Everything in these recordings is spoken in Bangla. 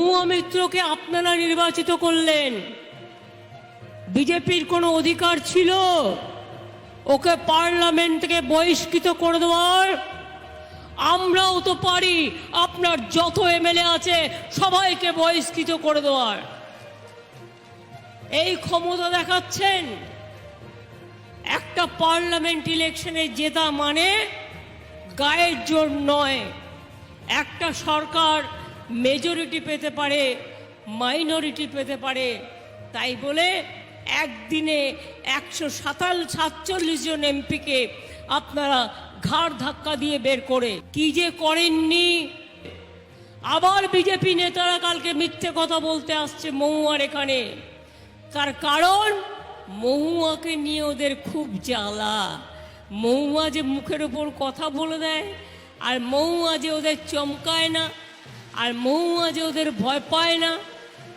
মিত্রকে আপনারা নির্বাচিত করলেন। বিজেপির কোনো অধিকার ছিল? ওকে পার্লামেন্ট থেকে বহিষ্কৃত করে দেওয়ার? আমরাও তো পারি, আপনার যত এমএলএ আছে সবাইকে বহিষ্কৃত করে দেওয়ার। এই ক্ষমতা দেখাচ্ছেন। একটা পার্লামেন্ট ইলেকশনে জেতা মানে গায়ের জোর নয়। একটা সরকার মেজরিটি পেতে পারে মাইনরিটি পেতে পারে। তাই বলে একদিনে একশো সাতাল সাতচল্লিশ জন এমপিকে আপনারা ঘাড় ধাক্কা দিয়ে বের করে। কি যে করেননি? আবার বিজেপি নেতারা কালকে মিথ্যে কথা বলতে আসছে মহুয়ার এখানে। তার কারণ, মহুয়াকে নিয়ে ওদের খুব জ্বালা। মহুয়া যে মুখের ওপর কথা বলে দেয়, আর মহুয়া যে ওদের চমকায় না আর মহুয়া যে ওদের ভয় পায় না,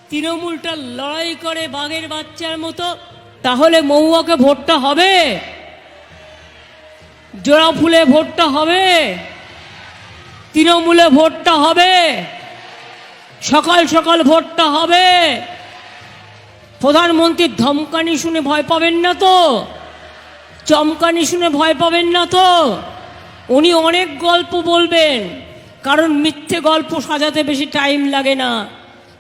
তৃণমূলটা লড়াই করে বাঘের বাচ্চার মতো, তাহলে মহুয়াকে ভোটটা হবে? জোড়া ফুলে ভোটটা হবে? তৃণমূলে ভোটটা হবে? সকাল সকাল ভোটটা হবে? প্রধানমন্ত্রীর ধমকানি শুনে ভয় পাবেন না তো? চমকানি শুনে ভয় পাবেন না তো? উনি অনেক গল্প বলবেন। কারণ মিথ্যে গল্প সাজাতে বেশি টাইম লাগে না।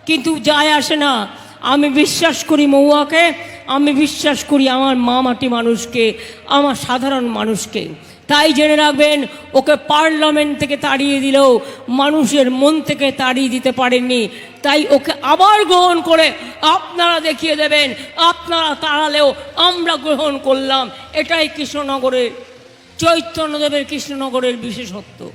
কিন্তু যায় আসে না। আমি বিশ্বাস করি মৌয়াকে, আমি বিশ্বাস করি আমার মা মাটি মানুষকে, আমার সাধারণ মানুষকে। তাই জেনে রাখবেন, ওকে পার্লামেন্ট থেকে তাড়িয়ে দিলেও মানুষের মন থেকে তাড়িয়ে দিতে পারেননি। তাই ওকে আবার গ্রহণ করে আপনারা দেখিয়ে দেবেন, আপনারা তাড়ালেও আমরা গ্রহণ করলাম। এটাই কৃষ্ণনগরের চৈতন্যদেবের কৃষ্ণনগরের বিশেষত্ব।